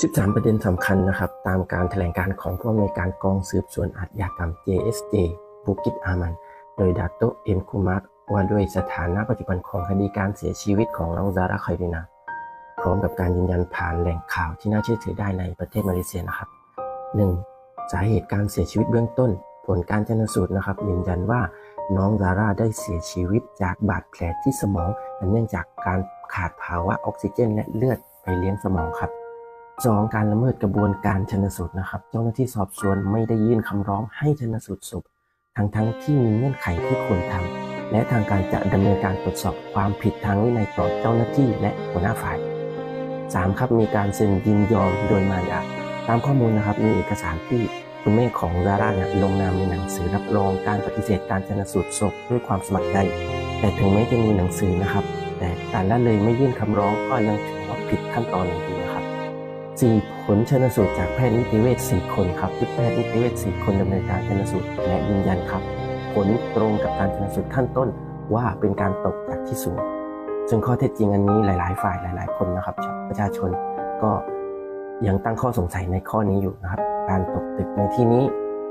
13 ประเด็นสำคัญนะครับ ตามการแถลงการของผู้อำนวยการกองสืบสวนอาชญากรรม JSJ บุกิตอามัน โดยดาโตเอ็มคูมาร์ว่าด้วยสถานะปัจจุบันของคดีการเสียชีวิตของน้องซาร่าคอยรินาพร้อมกับการยืนยันผ่านแหล่งข่าวที่น่าเชื่อถือได้ในประเทศมาเลเซียนะครับ 1. สาเหตุการเสียชีวิตเบื้องต้น ผลการชันสูตรนะครับยืนยันว่าน้องซาร่าได้เสียชีวิตจากบาดแผลที่สมองอันเนื่องจากการขาดภาวะออกซิเจนและเลือดไปเลี้ยงสมองครับ 2. การละเมิดกระบวนการชนสูตรนะครับ เจ้าหน้าที่สอบสวนไม่ได้ยื่นคำร้องให้ชนสูตรศพทั้งทั้งที่มีเงื่อนไขที่ควรทำและทางการจะดำเนินการตรวจสอบความผิดทางวินัยต่อเจ้าหน้าที่และหัวหน้าฝ่าย 3. ครับมีการเซ็นยินยอมโดยมารดาตามข้อมูลนะครับมีเอกสารที่คุณแม่ของซาร่าเนี่ยลงนามในหนังสือรับรองการปฏิเสธการชนสูตรศพด้วยความสมัครใจแต่ถึงแม้จะมีหนังสือนะครับ แต่การละเลยไม่ยื่นคำร้องก็ยังถือว่าผิดขั้นตอนอยู่ดีนะครับ 4. ผลชนสูตรจากแพทย์นิติเวช4คนครับแพทย์นิติเวช4คนดำเนินการชนสูตรและยืนยันครับ ผลตรงกับการชนสูตรขั้นต้นว่าเป็นการตกจากที่สูงซึ่งข้อเท็จจริงอันนี้หลาย ๆ ฝ่ายหลาย ๆ คนนะครับ ประชาชนก็ยังตั้งข้อสงสัยในข้อนี้อยู่นะครับ การตกตึกในที่นี้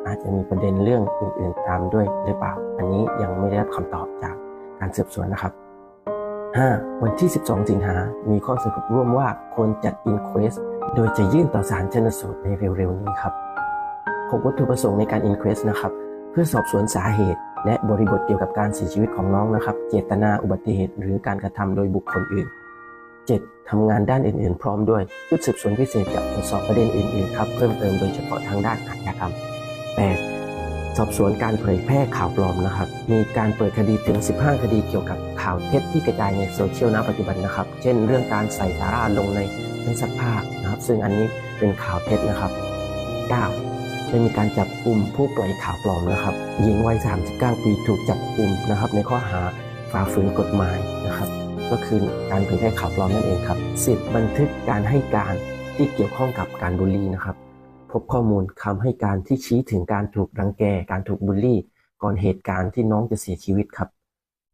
อาจจะมีประเด็นเรื่องอื่น ๆ ตามด้วยหรือเปล่า อันนี้ยังไม่ได้รับคำตอบจากการสืบสวนนะครับ 5. วันที่ 12 สิงหา มีข้อสรุปร่วมว่าควรจัดอินเควส โดยจะยื่นต่อศาลชนสูตรในเร็วๆนี้ครับผมวัตถุประสงค์ในการอินเควสนะครับ เพื่อสอบสวนสาเหตุ และบริบทเกี่ยวกับการเสียชีวิตของน้องนะครับ เจตนาอุบัติเหตุ หรือการกระทำโดยบุคคลอื่น 7. ทำงานด้านอื่นๆ พร้อมด้วยชุดสืบสวนพิเศษจะตรวจสอบประเด็นอื่นๆครับเพิ่มเติมโดยเฉพาะทางด้านอาชญากรรม 8. สอบสวนการเผยแพร่ข่าวปลอมนะครับ มีการเปิดคดีถึง 15 คดีเกี่ยวกับข่าวเท็จที่กระจายในโซเชียลณปัจจุบันนะครับ เช่น เรื่องการใส่สาราลงในเครื่องซักผ้านะครับ ซึ่งอันนี้เป็นข่าวเท็จนะครับ 9. ได้มีการจับกลุ่มผู้ปล่อยข่าวปลอมนะครับ หญิงวัย 39 ปีถูกจับกลุ่มนะครับ ในข้อหาฝ่าฝืนกฎหมายนะครับ ก็คือการเผยแพร่ข่าวปลอมนั่นเองครับ 10. บันทึกการให้การที่เกี่ยวข้องกับการบูลลี่นะครับ บข้อมูลคำให้การที่ชี้ถึงการถูกรังแก การถูกบูลลี่ ก่อนเหตุการณ์ที่น้องจะเสียชีวิตครับ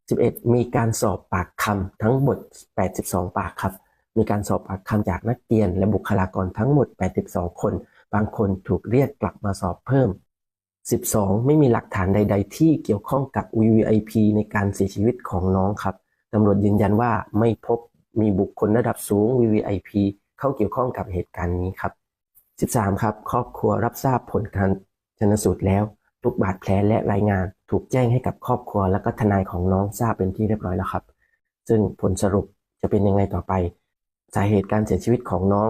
11. มีการสอบปากคำทั้งหมด 82 ปากครับ มีการสอบปากคำจากนักเรียน และบุคลากรทั้งหมด 82 คน บางคนถูกเรียกกลับมาสอบเพิ่ม 12. ไม่มีหลักฐานใด ๆ ที่เกี่ยวข้องกับ VVIP ในการเสียชีวิตของน้องครับตำรวจยืนยันว่าไม่พบมีบุคคลระดับสูง VVIP เข้าเกี่ยวข้องกับเหตุการณ์นี้ครับ 13 ครับ ครอบครัวรับทราบผลการชนสูตรแล้ว ทุกบาดแผลและรายงาน ถูกแจ้งให้กับครอบครัวและก็ทนายของน้องทราบเป็นที่เรียบร้อยแล้วครับ ซึ่งผลสรุปจะเป็นยังไงต่อไป สาเหตุการเสียชีวิตของน้อง